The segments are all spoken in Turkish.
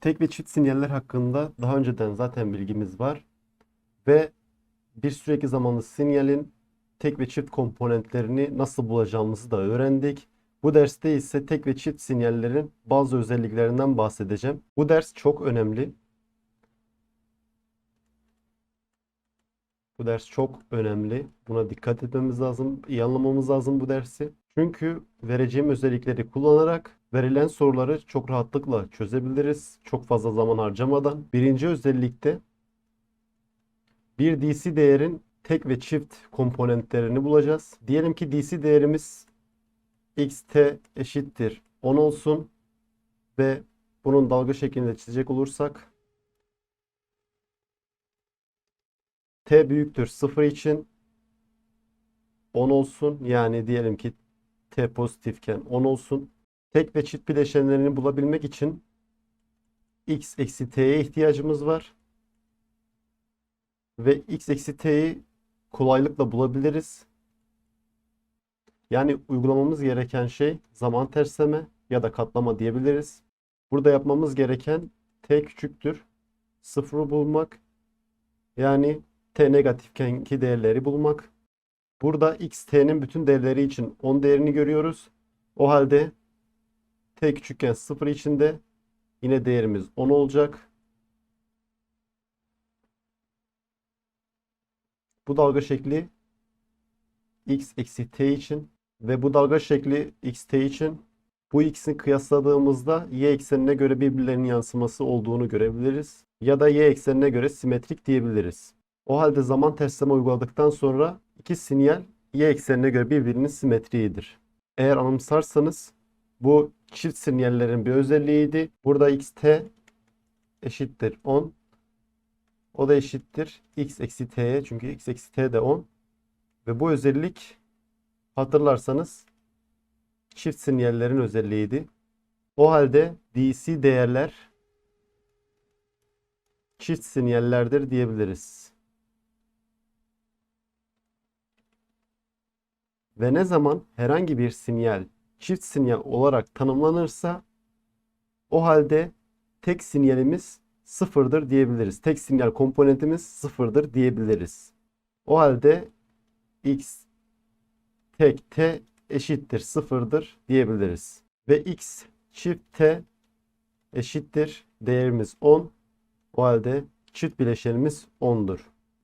tek ve çift sinyaller hakkında daha önceden zaten bilgimiz var. Ve bir sürekli zamanlı sinyalin tek ve çift komponentlerini nasıl bulacağımızı da öğrendik. Bu derste ise tek ve çift sinyallerin bazı özelliklerinden bahsedeceğim. Bu ders çok önemli. Bu ders çok önemli. Buna dikkat etmemiz lazım. İyi anlamamız lazım bu dersi. Çünkü vereceğim özellikleri kullanarak verilen soruları çok rahatlıkla çözebiliriz. Çok fazla zaman harcamadan. Birinci özellikte bir DC değerin tek ve çift komponentlerini bulacağız. Diyelim ki DC değerimiz xt eşittir 10 olsun ve bunun dalga şeklinde çizecek olursak t büyüktür 0 için 10 olsun. Yani diyelim ki t pozitifken 10 olsun. Tek ve çift bileşenlerini bulabilmek için x eksi t'ye ihtiyacımız var. Ve x eksi t'yi kolaylıkla bulabiliriz. Yani uygulamamız gereken şey zaman tersleme ya da katlama diyebiliriz. Burada yapmamız gereken t küçüktür. Sıfırı bulmak. Yani t negatifkenki değerleri bulmak. Burada x t'nin bütün değerleri için 10 değerini görüyoruz. O halde t küçükken 0 içinde yine değerimiz 10 olacak. Bu dalga şekli x eksi t için ve bu dalga şekli x t için bu x'in kıyasladığımızda y eksenine göre birbirlerinin yansıması olduğunu görebiliriz. Ya da y eksenine göre simetrik diyebiliriz. O halde zaman tersleme uyguladıktan sonra iki sinyal y eksenine göre birbirinin simetriğidir. Eğer anımsarsanız bu çift sinyallerin bir özelliğiydi. Burada xt eşittir 10. O da eşittir x eksi t'ye çünkü x eksi t de 10. Ve bu özellik hatırlarsanız çift sinyallerin özelliğiydi. O halde DC değerler çift sinyallerdir diyebiliriz. Ve ne zaman herhangi bir sinyal çift sinyal olarak tanımlanırsa o halde tek sinyalimiz sıfırdır diyebiliriz. Tek sinyal komponentimiz sıfırdır diyebiliriz. O halde x tek t eşittir sıfırdır diyebiliriz. Ve x çift t eşittir değerimiz 10. O halde çift bileşenimiz 10'dur.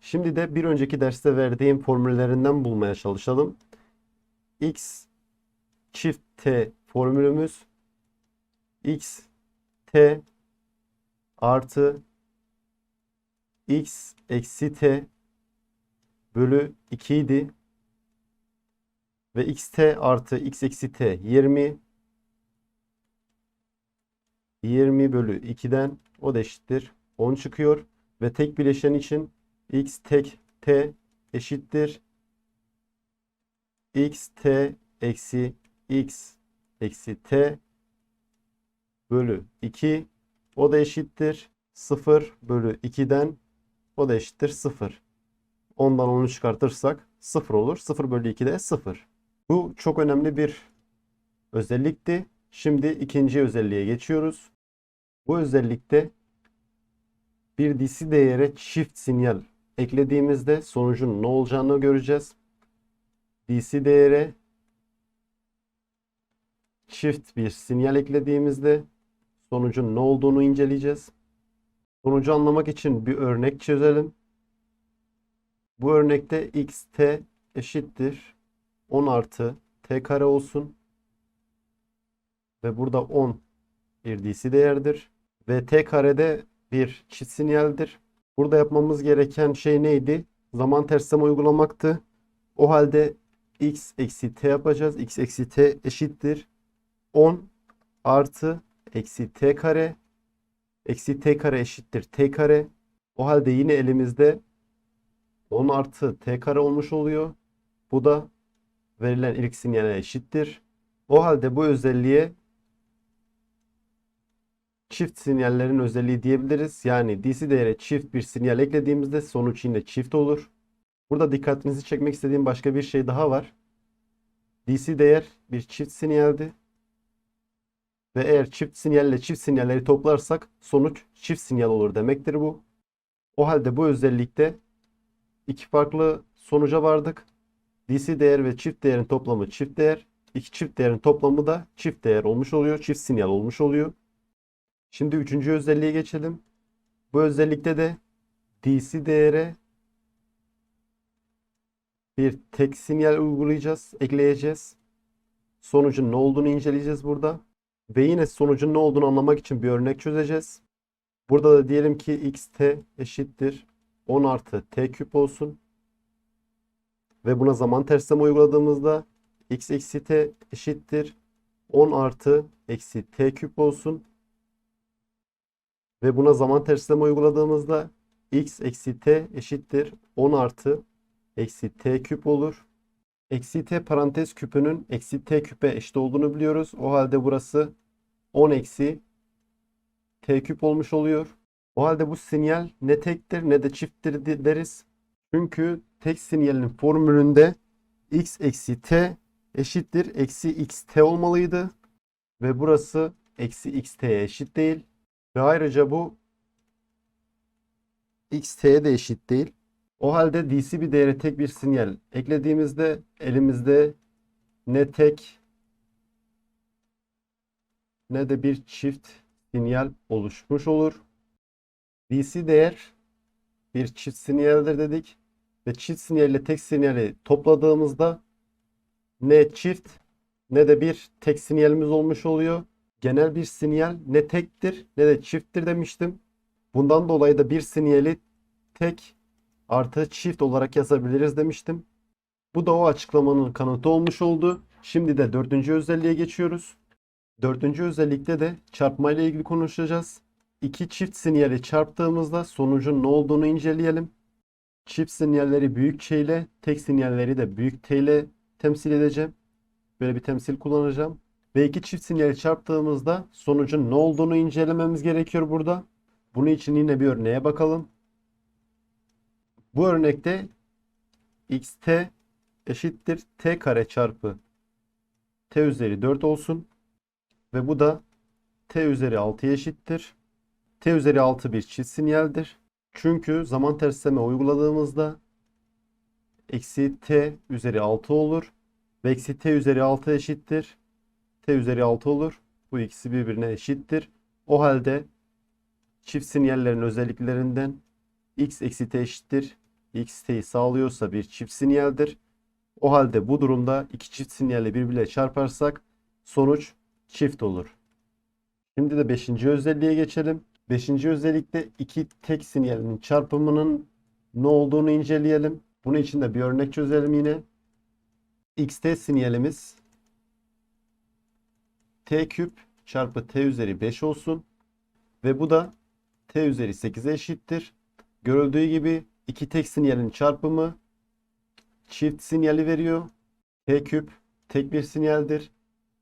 Şimdi de bir önceki derste verdiğim formüllerinden bulmaya çalışalım. X çift t formülümüz x t artı x eksi t bölü 2 idi. Ve xt artı x eksi t 20 20 bölü 2'den o da eşittir 10 çıkıyor. Ve tek bileşen için x tek t eşittir x t eksi x eksi t bölü 2 o da eşittir 0 bölü 2'den o da eşittir 0. 10'dan 10'u çıkartırsak 0 olur. 0 bölü 2 de 0. Bu çok önemli bir özellikti. Şimdi ikinci özelliğe geçiyoruz. Bu özellikte bir DC değere çift sinyal eklediğimizde sonucun ne olacağını göreceğiz. DC değere çift bir sinyal eklediğimizde sonucun ne olduğunu inceleyeceğiz. Sonucu anlamak için bir örnek çözelim. Bu örnekte xt eşittir 10 artı t kare olsun. Ve burada 10 bir DC değerdir. Ve t karede bir çift sinyaldir. Burada yapmamız gereken şey neydi? Zaman tersleme uygulamaktı. O halde x eksi t yapacağız. x eksi t eşittir 10 artı eksi t kare eksi t kare eşittir t kare. O halde yine elimizde 10 artı t kare olmuş oluyor. Bu da verilen ilk sinyale eşittir. O halde bu özelliğe çift sinyallerin özelliği diyebiliriz. Yani DC değere çift bir sinyal eklediğimizde sonuç yine çift olur. Burada dikkatinizi çekmek istediğim başka bir şey daha var. DC değer bir çift sinyaldi. Ve eğer çift sinyalle çift sinyalleri toplarsak sonuç çift sinyal olur demektir bu. O halde bu özellikte iki farklı sonuca vardık. DC değer ve çift değerin toplamı çift değer. İki çift değerin toplamı da çift değer olmuş oluyor. Çift sinyal olmuş oluyor. Şimdi üçüncü özelliğe geçelim. Bu özellikte de DC değere bir tek sinyal uygulayacağız, ekleyeceğiz. Sonucun ne olduğunu inceleyeceğiz burada. Ve yine sonucun ne olduğunu anlamak için bir örnek çözeceğiz. Burada da diyelim ki xt eşittir 10 artı t küp olsun. Ve buna zaman tersleme uyguladığımızda x eksi t eşittir 10 artı eksi t küp olsun. Ve buna zaman tersleme uyguladığımızda x eksi t eşittir 10 artı eksi t küp olur. Eksi t parantez küpünün eksi t küpe eşit olduğunu biliyoruz. O halde burası 10 eksi t küp olmuş oluyor. O halde bu sinyal ne tektir ne de çifttir de- deriz. Çünkü tek sinyalin formülünde x eksi t eşittir eksi xt olmalıydı. Ve burası eksi xt'ye eşit değil. Ve ayrıca bu xt'ye de eşit değil. O halde DC bir değere tek bir sinyal eklediğimizde elimizde ne tek ne de bir çift sinyal oluşmuş olur. DC değer bir çift sinyaldir dedik ve çift sinyal ile tek sinyali topladığımızda ne çift ne de bir tek sinyalimiz olmuş oluyor. Genel bir sinyal ne tektir ne de çifttir demiştim. Bundan dolayı da bir sinyali tek artı çift olarak yazabiliriz demiştim. Bu da o açıklamanın kanıtı olmuş oldu. Şimdi de dördüncü özelliğe geçiyoruz. Dördüncü özellikte de çarpma ile ilgili konuşacağız. İki çift sinyali çarptığımızda sonucun ne olduğunu inceleyelim. Çift sinyalleri büyük Ç ile, tek sinyalleri de büyük T ile temsil edeceğim. Böyle bir temsil kullanacağım. Ve iki çift sinyali çarptığımızda sonucun ne olduğunu incelememiz gerekiyor burada. Bunun için yine bir örneğe bakalım. Bu örnekte xt eşittir t kare çarpı t üzeri 4 olsun. Ve bu da t üzeri 6 eşittir. t üzeri 6 bir çift sinyaldir. Çünkü zaman tersleme uyguladığımızda eksi t üzeri 6 olur. Ve eksi t üzeri 6 eşittir. t üzeri 6 olur. Bu ikisi birbirine eşittir. O halde çift sinyallerin özelliklerinden x eksi t eşittir. Xt'yi sağlıyorsa bir çift sinyaldir. O halde bu durumda iki çift sinyali birbirine çarparsak sonuç çift olur. Şimdi de 5. özelliğe geçelim. 5. özellikte iki tek sinyalinin çarpımının ne olduğunu inceleyelim. Bunun için de bir örnek çözelim yine. xt sinyalimiz t küp çarpı t üzeri 5 olsun. Ve bu da t üzeri 8'e eşittir. Görüldüğü gibi iki tek sinyalin çarpımı çift sinyali veriyor. T küp tek bir sinyaldir.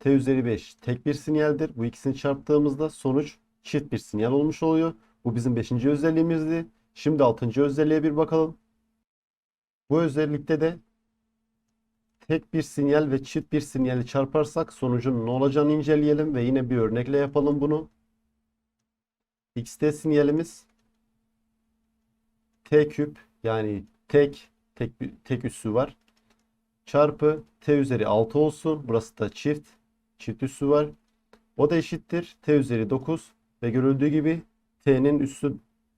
T üzeri 5 tek bir sinyaldir. Bu ikisini çarptığımızda sonuç çift bir sinyal olmuş oluyor. Bu bizim 5. özelliğimizdi. Şimdi 6. özelliğe bir bakalım. Bu özellikte de tek bir sinyal ve çift bir sinyali çarparsak sonucun ne olacağını inceleyelim ve yine bir örnekle yapalım bunu. xt sinyalimiz t küp yani tek tek tek üssü var. Çarpı t üzeri 6 olsun. Burası da çift. Çift üssü var. O da eşittir. t üzeri 9 ve görüldüğü gibi t'nin üssü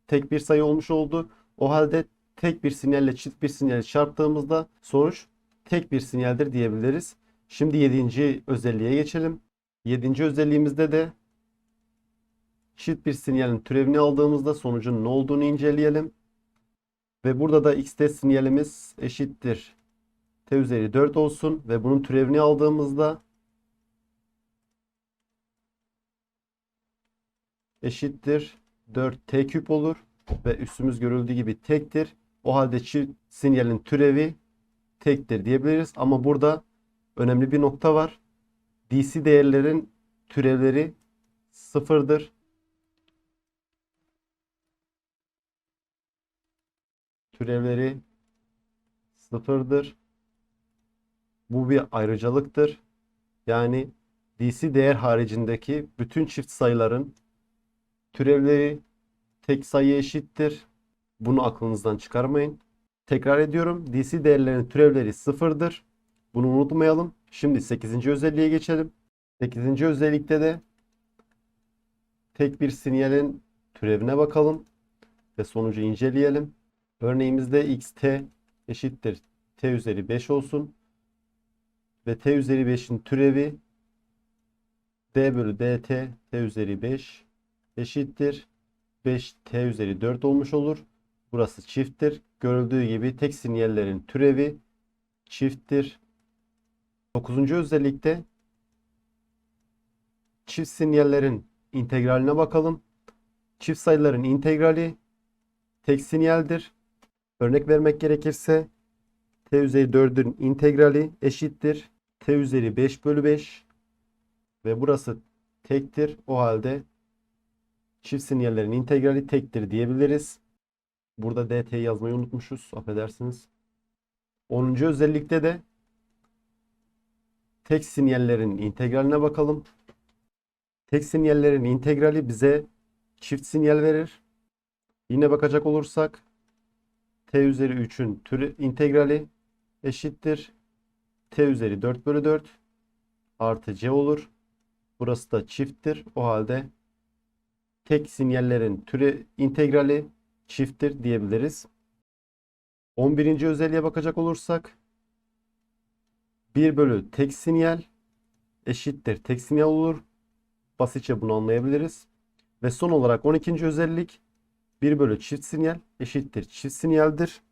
tek bir sayı olmuş oldu. O halde tek bir sinyalle çift bir sinyali çarptığımızda sonuç tek bir sinyaldir diyebiliriz. Şimdi 7. özelliğe geçelim. 7. özelliğimizde de çift bir sinyalin türevini aldığımızda sonucun ne olduğunu inceleyelim. Ve burada da xt sinyalimiz eşittir. t üzeri 4 olsun ve bunun türevini aldığımızda eşittir 4t küp olur ve üstümüz görüldüğü gibi tektir. O halde çift sinyalin türevi tektir diyebiliriz. Ama burada önemli bir nokta var. DC değerlerin türevleri sıfırdır. Türevleri sıfırdır. Bu bir ayrıcalıktır. Yani DC değer haricindeki bütün çift sayıların türevleri tek sayı eşittir. Bunu aklınızdan çıkarmayın. Tekrar ediyorum. DC değerlerinin türevleri sıfırdır. Bunu unutmayalım. Şimdi 8. özelliğe geçelim. 8. özellikte de tek bir sinyalin türevine bakalım ve sonucu inceleyelim. Örneğimizde xt eşittir t üzeri 5 olsun ve t üzeri 5'in türevi d bölü dt t üzeri 5 eşittir 5 t üzeri 4 olmuş olur. Burası çifttir. Görüldüğü gibi tek sinyallerin türevi çifttir. 9. özellikte çift sinyallerin integraline bakalım. Çift sayıların integrali tek sinyaldir. Örnek vermek gerekirse t üzeri 4'ün integrali eşittir. t üzeri 5 bölü 5 ve burası tektir. O halde çift sinyallerin integrali tektir diyebiliriz. Burada dt'yi yazmayı unutmuşuz. Affedersiniz. 10. özellikte de tek sinyallerin integraline bakalım. Tek sinyallerin integrali bize çift sinyal verir. Yine bakacak olursak t üzeri 3'ün türü integrali eşittir. t üzeri 4 bölü 4 artı c olur. Burası da çifttir. O halde tek sinyallerin türü integrali çifttir diyebiliriz. 11. özelliğe bakacak olursak 1 bölü tek sinyal eşittir tek sinyal olur. Basitçe bunu anlayabiliriz. Ve son olarak 12. özellik 1 bölü çift sinyal eşittir çift sinyaldir.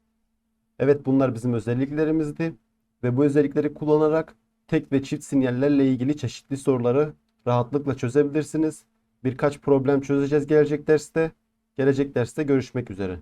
Evet bunlar bizim özelliklerimizdi. Ve bu özellikleri kullanarak tek ve çift sinyallerle ilgili çeşitli soruları rahatlıkla çözebilirsiniz. Birkaç problem çözeceğiz gelecek derste. Gelecek derste görüşmek üzere.